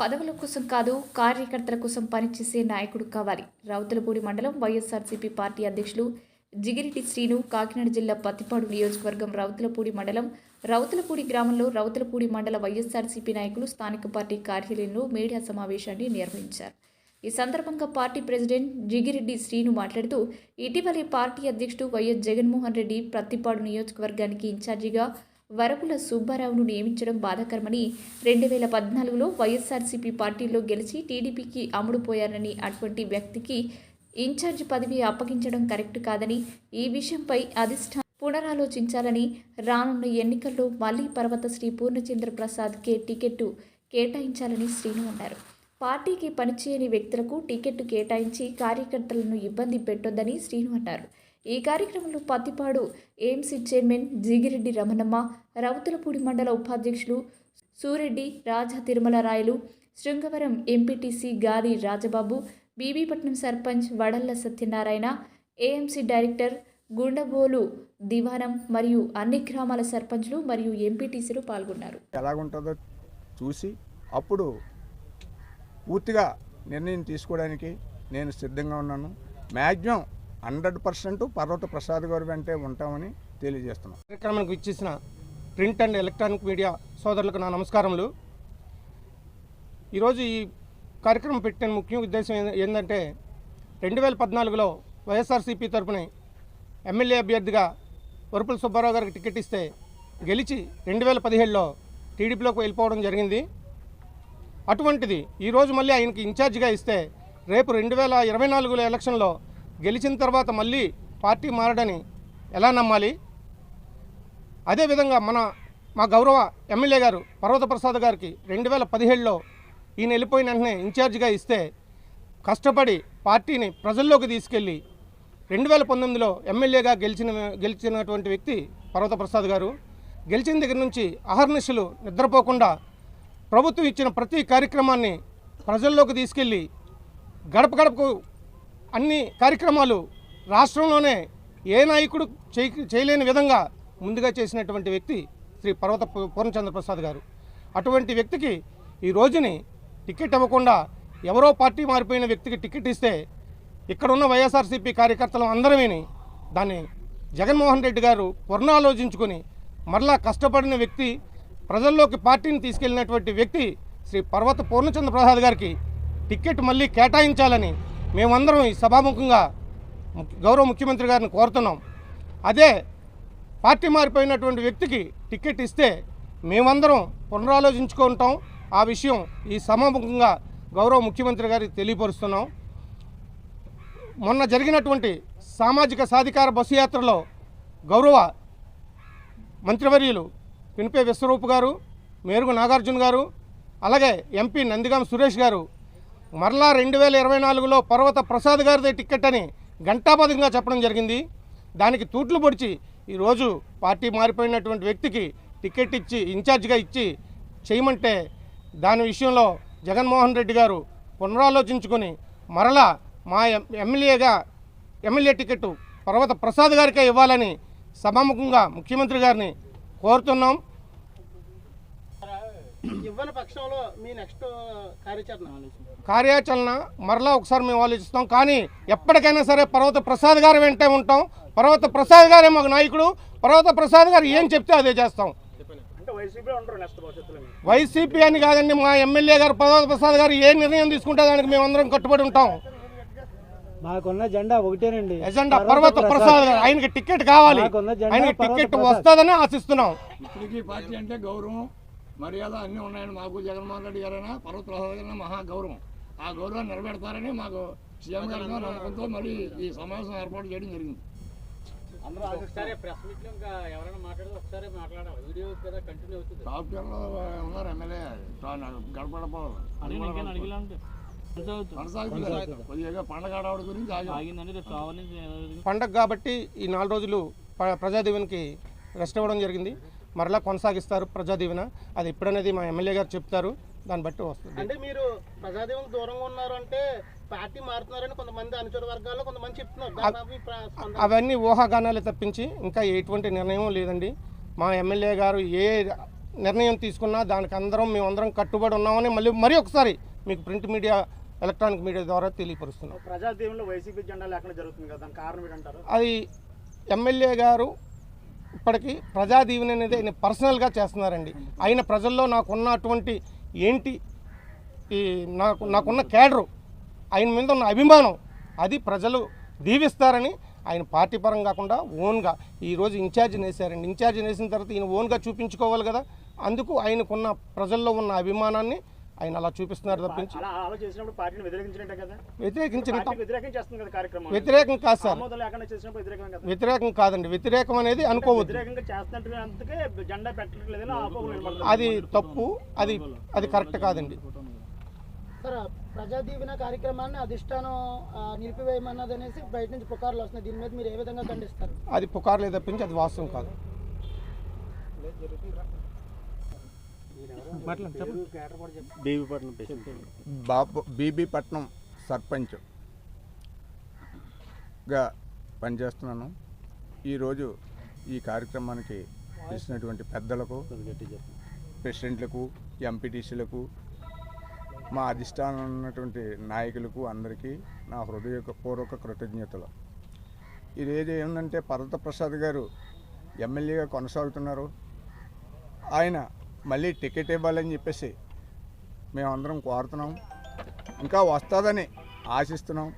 పదవుల కోసం కాదు కార్యకర్తల కోసం పనిచేసే నాయకుడు కావాలి. రౌతులపూడి మండలం వైఎస్ఆర్సీపీ పార్టీ అధ్యక్షులు జిగిరెడ్డి శ్రీను కాకినాడ జిల్లా పత్తిపాడు నియోజకవర్గం రౌతులపూడి మండలం రౌతులపూడి గ్రామంలో రౌతులపూడి మండల వైఎస్ఆర్సీపీ నాయకులు స్థానిక పార్టీ కార్యాలయంలో మీడియా సమావేశాన్ని నిర్వహించారు. ఈ సందర్భంగా పార్టీ ప్రెసిడెంట్ జిగిరెడ్డి శ్రీను మాట్లాడుతూ ఇటీవలే పార్టీ అధ్యక్షుడు వైఎస్ జగన్మోహన్ రెడ్డి ప్రత్తిపాడు నియోజకవర్గానికి ఇన్ఛార్జిగా వరపుల సుబ్బారావును నియమించడం బాధాకరమని రెండు వేల పద్నాలుగులో వైఎస్ఆర్సీపీ పార్టీలో గెలిచి టీడీపీకి అమ్ముడుపోయారని అటువంటి వ్యక్తికి ఇన్ఛార్జ్ పదవి అప్పగించడం కరెక్ట్ కాదని ఈ విషయంపై అధిష్టానం పునరాలోచించాలని రానున్న ఎన్నికల్లో మళ్ళీ పర్వత శ్రీ పూర్ణచంద్ర ప్రసాద్కే టికెట్టు కేటాయించాలని శ్రీను అన్నారు. పార్టీకి పనిచేయని వ్యక్తులకు టికెట్టు కేటాయించి కార్యకర్తలను ఇబ్బంది పెట్టొద్దని శ్రీను అన్నారు. ఈ కార్యక్రమంలో పత్తిపాడు ఏఎంసీ చైర్మన్ జిగిరెడ్డి రమణమ్మ రౌతులపూడి మండల ఉపాధ్యక్షులు Sureddy Raja Tirumalarayalu Srungavaram MPTC Gali Rajababu Bibipatnam sarpanch Vadalla Satyanarayana AMC director Gundabolu Divanam మరియు అన్ని గ్రామాల సర్పంచ్లు మరియు ఎంపీటీసీలు పాల్గొన్నారు. ఎలాగుంటుందో చూసి అప్పుడు పూర్తిగా నిర్ణయం తీసుకోవడానికి నేను సిద్ధంగా ఉన్నాను. మ్యాక్సిమం హండ్రెడ్ పర్సెంట్ పర్వత ప్రసాద్ గారి వెంటే ఉంటామని తెలియజేస్తున్నాను కార్యక్రమానికి ఇచ్చేసిన ప్రింట్ అండ్ ఎలక్ట్రానిక్ మీడియా సోదరులకు నా నమస్కారములు. ఈరోజు ఈ కార్యక్రమం పెట్టిన ముఖ్య ఉద్దేశం ఏంటంటే రెండు వేల పద్నాలుగులో వైఎస్ఆర్సీపీ తరపున ఎమ్మెల్యే అభ్యర్థిగా వరుపుల సుబ్బారావు గారికి టికెట్ ఇస్తే గెలిచి రెండు వేల పదిహేడులో టీడీపీలోకి వెళ్ళిపోవడం జరిగింది. అటువంటిది ఈరోజు మళ్ళీ ఆయనకి ఇన్ఛార్జిగా ఇస్తే రేపు రెండు వేల ఇరవై నాలుగులో ఎలక్షన్లో గెలిచిన తర్వాత మళ్ళీ పార్టీ మారడని ఎలా నమ్మాలి? అదేవిధంగా మన మా గౌరవ ఎమ్మెల్యే గారు పర్వత ప్రసాద్ గారికి రెండు వేల పదిహేడులో ఈయన వెళ్ళిపోయిన వెంటనే ఇన్ఛార్జిగా ఇస్తే కష్టపడి పార్టీని ప్రజల్లోకి తీసుకెళ్ళి రెండు వేల పంతొమ్మిదిలో ఎమ్మెల్యేగా గెలిచిన గెలిచినటువంటి వ్యక్తి పర్వత ప్రసాద్ గారు. గెలిచిన దగ్గర నుంచి అహర్నిశలు నిద్రపోకుండా ప్రభుత్వం ఇచ్చిన ప్రతి కార్యక్రమాన్ని ప్రజల్లోకి తీసుకెళ్ళి గడప గడపకు అన్ని కార్యక్రమాలు రాష్ట్రంలోనే ఏ నాయకుడు చేయ చేయలేని విధంగా ముందుగా చేసినటువంటి వ్యక్తి శ్రీ పర్వత పూర్ణచంద్ర ప్రసాద్ గారు. అటువంటి వ్యక్తికి ఈ రోజుని టికెట్ ఇవ్వకుండా ఎవరో పార్టీ మారిపోయిన వ్యక్తికి టికెట్ ఇస్తే ఇక్కడున్న వైఎస్ఆర్సీపీ కార్యకర్తలు అందరమేని దాన్ని జగన్మోహన్ రెడ్డి గారు పునరాలోచించుకొని మరలా కష్టపడిన వ్యక్తి ప్రజల్లోకి పార్టీని తీసుకెళ్ళినటువంటి వ్యక్తి శ్రీ పర్వత పూర్ణచంద్ర ప్రసాద్ గారికి టికెట్ మళ్ళీ కేటాయించాలని మేమందరం ఈ సభాముఖంగా ము- గౌరవ ముఖ్యమంత్రి గారిని కోరుతున్నాం. అదే పార్టీ మారిపోయినటువంటి వ్యక్తికి టికెట్ ఇస్తే మేమందరం పునరాలోచించుకుంటాం. ఆ విషయం ఈ సభాముఖంగా గౌరవ ముఖ్యమంత్రి గారికి తెలియపరుస్తున్నాం. మొన్న జరిగినటువంటి సామాజిక సాధికార బస్సు యాత్రలో గౌరవ మంత్రివర్యులు పినిపే విశ్వరూప్ గారు మేరుగు నాగార్జున గారు అలాగే ఎంపీ నందిగాం సురేష్ గారు మరలా రెండు వేల ఇరవై నాలుగులో పర్వత ప్రసాద్ గారిదే టికెట్ అని ఘంటాపథంగా చెప్పడం జరిగింది. దానికి తూట్లు పొడిచి ఈరోజు పార్టీ మారిపోయినటువంటి వ్యక్తికి టికెట్ ఇచ్చి ఇన్ఛార్జిగా ఇచ్చి చేయమంటే దాని విషయంలో జగన్మోహన్ రెడ్డి గారు పునరాలోచించుకొని మరలా మా ఎం- ఎమ్మెల్యేగా ఎమ్మెల్యే టికెట్ పర్వత ప్రసాద్ గారికే ఇవ్వాలని సభాముఖంగా ముఖ్యమంత్రి గారిని కోరుతున్నాం. ఇవ్వని పక్షంలో మీ నెక్స్ట్ కార్యాచరణ కార్యాచరణ మరలా ఒకసారి మేము ఆలోచిస్తాం. కానీ ఎప్పటికైనా సరే పర్వత ప్రసాద్ గారి వెంటే ఉంటాం. పర్వత ప్రసాద్ గారే మాకు నాయకుడు. పర్వత ప్రసాద్ గారు ఏం చెప్తే అదే చేస్తాం. అంటే వైసీపీ అని కాదండి మా ఎమ్మెల్యే గారు పర్వత ప్రసాద్ గారు ఏ నిర్ణయం తీసుకుంటే దానికి మేమందరం కట్టుబడి ఉంటాం. మాకున్న జెండా ఒకటేనండి. ఎజెండా పర్వత ప్రసాద్. గారు. ఆయనకి టికెట్ కావాలి. ఆయనకి టికెట్. వస్తుందని ఆశిస్తున్నాం. ఇప్పటికీ పార్టీ అంటే గౌరవం. మర్యాద అన్నీ ఉన్నాయని మాకు జగన్మోహన్ రెడ్డి గారైనా పర్వత ప్రసాద్ గారైనా మహా గౌరవం. ఆ గౌరవాన్ని నిలబెడతారని మాకు సీఎం గారితో నమ్మకంతో మళ్ళీ ఈ సమావేశం ఏర్పాటు చేయడం జరిగింది. లో ఉన్నారు ఎమ్మెల్యే. పండగ ఆడవాడి గురించి ఆగి పండగ కాబట్టి ఈ నాలుగు రోజులు ప్రజాదీవెనకి రెస్ట్ ఇవ్వడం జరిగింది. మరలా కొనసాగిస్తారు ప్రజాదీవెన అది ఎప్పుడనేది మా ఎమ్మెల్యే గారు చెప్తారు. దాన్ని బట్టి వస్తుంది. అంటే మీరు ప్రజాదీవం దూరంగా ఉన్నారు అంటే పార్టీ మారుతున్నారని కొంతమంది అనుచర వర్గాల్లో కొంతమంది చెప్తున్నారు. అవన్నీ ఊహాగానాలే తప్పించి ఇంకా ఎటువంటి నిర్ణయం లేదండి. మా ఎమ్మెల్యే గారు ఏ నిర్ణయం తీసుకున్నా దానికి అందరం మేమందరం కట్టుబడి ఉన్నామని మళ్ళీ మరీ ఒకసారి మీకు ప్రింట్ మీడియా ఎలక్ట్రానిక్ మీడియా ద్వారా తెలియపరుస్తున్నాం. ప్రజాదీవంలో వైసీపీ జెండా లేకుండా జరుగుతుంది కదా దానికి కారణం ఏంటంటారు? అది ఎమ్మెల్యే గారు ఇప్పటికీ ప్రజా దీవెన అనేది ఆయన పర్సనల్గా చేస్తున్నారండి. ఆయన ప్రజల్లో నాకున్న అటువంటి ఏంటి ఈ నాకు నాకున్న క్యాడరు ఆయన మీద ఉన్న అభిమానం అది ప్రజలు దీవిస్తారని ఆయన పార్టీ పరం కాకుండా ఓన్గా ఈరోజు ఇన్ఛార్జిని వేసారండి ఇన్ఛార్జిని వేసిన తర్వాత ఈయన ఓన్గా చూపించుకోవాలి కదా. అందుకు ఆయనకున్న ప్రజల్లో ఉన్న అభిమానాన్ని ఆయన అలా చూపిస్తున్నారు తప్పించి. అలా ఆలోచించినప్పుడు పార్టీని వ్యతిరేకించినట్టే కదా? వ్యతిరేకించిన వ్యతిరేకం కదా కార్యక్రమం వ్యతిరేకం కాదు సార్. వ్యతిరేకం కదా? వ్యతిరేకం కాదండి. వ్యతిరేకం అనేది అనుకోవద్దు. వ్యతిరేకంగా చేస్తున్నట్టు అందుకే జెండా పెట్టట్లేదని ఆపోహలు నిలబడతారు అది తప్పు. అది అది కరెక్ట్ కాదండి. సార్ ప్రజా దీవెన కార్యక్రమాన్ని అధిష్టానం నిలిపివేయమన్నది అనేసి బయట నుంచి పుకార్లు వస్తున్నాయి. దీని మీద మీరు ఏ విధంగా ఖండిస్తారు? అది పుకార్లే తప్పించి అది వాస్తవం కాదు. బాబు బీబీపట్నం సర్పంచ్గా పనిచేస్తున్నాను. ఈరోజు ఈ కార్యక్రమానికి చేసినటువంటి పెద్దలకు ప్రెసిడెంట్లకు ఎంపీటీసీలకు మా అధిష్టానం ఉన్నటువంటి నాయకులకు అందరికీ నా హృదయపూర్వక కృతజ్ఞతలు. ఇదేది ఏంటంటే పర్వత ప్రసాద్ గారు ఎమ్మెల్యేగా కొనసాగుతున్నారు. ఆయన మళ్ళీ టికెట్ ఇవ్వాలని చెప్పేసి మేమందరం కోరుతున్నాం. ఇంకా వస్తుందని ఆశిస్తున్నాం.